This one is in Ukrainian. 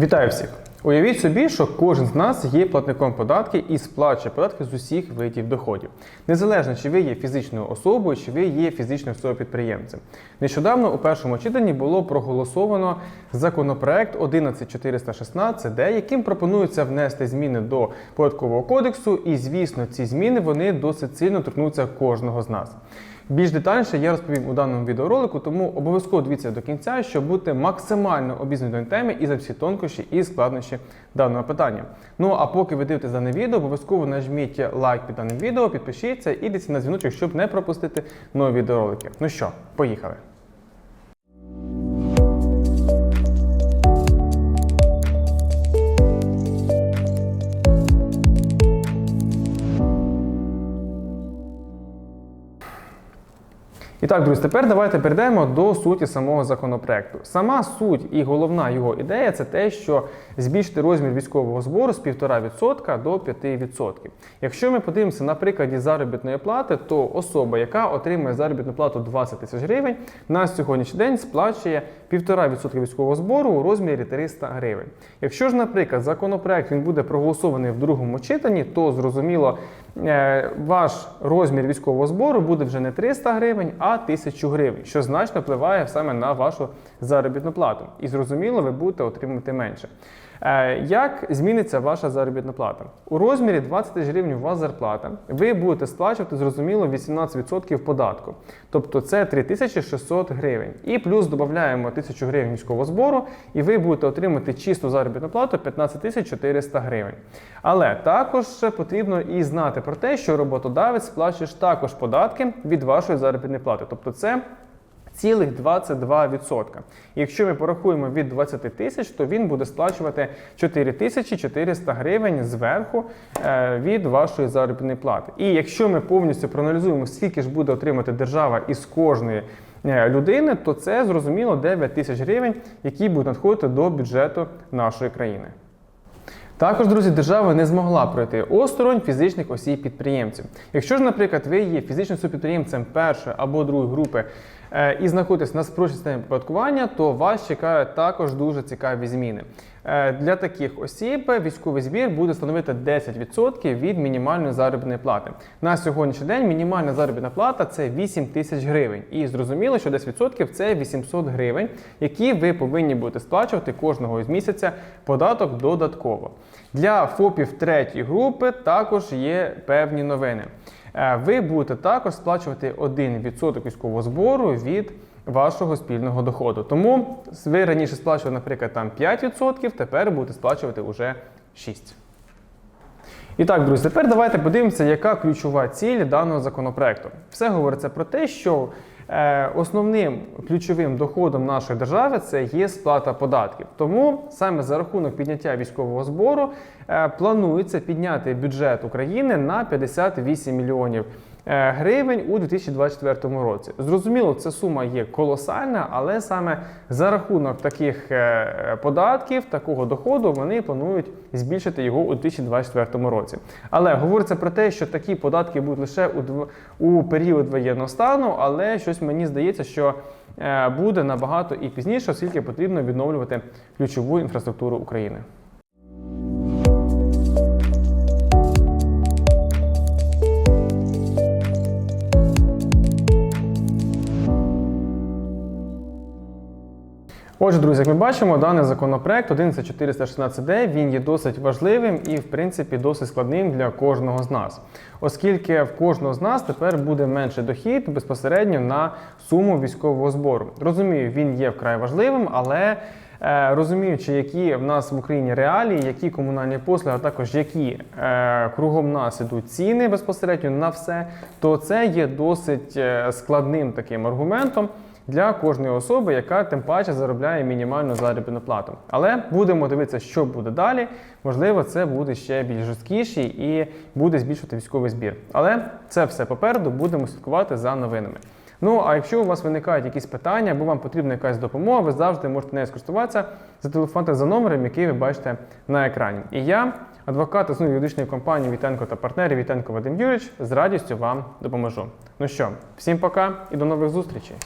Вітаю всіх! Уявіть собі, що кожен з нас є платником податків і сплачує податки з усіх видів доходів, незалежно чи ви є фізичною особою, чи ви є фізичною особою підприємцем. Нещодавно у першому читанні було проголосовано законопроект 11416, яким пропонується внести зміни до податкового кодексу, і звісно, ці зміни вони досить сильно торкнуться кожного з нас. Більш детальніше я розповім у даному відеоролику, тому обов'язково дивіться до кінця, щоб бути максимально обізнаним темі і за всі тонкощі і складнощі даного питання. Ну а поки ви дивитесь дане відео, обов'язково нажміть лайк під даним відео, підпишіться і дивіться на дзвіночок, щоб не пропустити нові відеоролики. Ну що, поїхали. І так, друзі, тепер давайте перейдемо до суті самого законопроекту. Сама суть і головна його ідея це те, що збільшити розмір військового збору з 1,5% до 5%. Якщо ми подивимося на прикладі заробітної плати, то особа, яка отримує заробітну плату 20 тисяч гривень, на сьогоднішній день сплачує 1,5% військового збору у розмірі 300 гривень. Якщо ж, наприклад, законопроект він буде проголосований в другому читанні, то зрозуміло. Е, Ваш розмір військового збору буде вже не 300 гривень, а 1000 гривень, що значно впливає саме на вашу заробітну плату. І зрозуміло, ви будете отримувати менше. Е, Як зміниться ваша заробітна плата? У розмірі 20 тисяч гривень у вас зарплата. Ви будете сплачувати, зрозуміло, 18% податку. Тобто це 3600 гривень. І плюс додаємо 1000 гривень військового збору, і ви будете отримати чисту заробітну плату 15 400 гривень. Але також потрібно і знати про те, що роботодавець сплачує також податки від вашої заробітної плати. Тобто це цілих 22%. І якщо ми порахуємо від 20 тисяч, то він буде сплачувати 4400 гривень зверху е, від вашої заробітної плати. І якщо ми повністю проаналізуємо, скільки ж буде отримати держава із кожної е, людини, то це зрозуміло 9 тисяч гривень, які будуть надходити до бюджету нашої країни. Також, друзі, держава не змогла пройти осторонь фізичних осіб підприємців. Якщо ж, наприклад, ви є фізичним субпідприємцем першої або другої групи і знаходитесь на спрощеній системі оподаткування, то вас чекають також дуже цікаві зміни. Е, Для таких осіб військовий збір буде становити 10% від мінімальної заробітної плати. На сьогоднішній день мінімальна заробітна плата це 8 тисяч гривень. І зрозуміло, що 10% це 800 гривень, які ви повинні будете сплачувати кожного з місяця податок додатково. Для ФОПів третьої групи також є певні новини. Е, Ви будете також сплачувати 1% військового збору від вашого спільного доходу. Тому ви раніше сплачували, наприклад, там 5%, тепер будете сплачувати уже 6%. І так, друзі, тепер давайте подивимося, яка ключова ціль даного законопроекту. Все говориться про те, що основним ключовим доходом нашої держави це є сплата податків. Тому саме за рахунок підняття військового збору е, планується підняти бюджет України на 58 мільйонів е, гривень у 2024 році. Зрозуміло, ця сума є колосальна, але саме за рахунок таких е, податків, такого доходу, вони планують збільшити його у 2024 році. Але говориться про те, що такі податки будуть лише у, у період воєнного стану, але щось мені здається, що е, буде набагато і пізніше, оскільки потрібно відновлювати ключову інфраструктуру України. Отже, друзі, як ми бачимо, даний законопроект 11416D, він є досить важливим і, в принципі, досить складним для кожного з нас, оскільки в кожного з нас тепер буде менше дохід безпосередньо на суму військового збору. Розумію, він є вкрай важливим, але е, розуміючи, які в нас в Україні реалії, які комунальні послуги, а також які е, кругом нас ідуть ціни безпосередньо на все, то це є досить е, складним таким аргументом для кожної особи, яка тим паче заробляє мінімальну заробітну плату. Але будемо дивитися, що буде далі. Можливо, це буде ще більш жорсткіше і буде збільшувати військовий збір. Але це все попереду, будемо слідкувати за новинами. Ну а якщо у вас виникають якісь питання або вам потрібна якась допомога, ви завжди можете нею скористуватися, зателефонувати за номером, який ви бачите на екрані. І я, адвокат основної юридичної компанії Вітенко та партнери Вітенко Вадим Юрійович, з радістю вам допоможу. Ну що, всім пока і до нових зустрічей!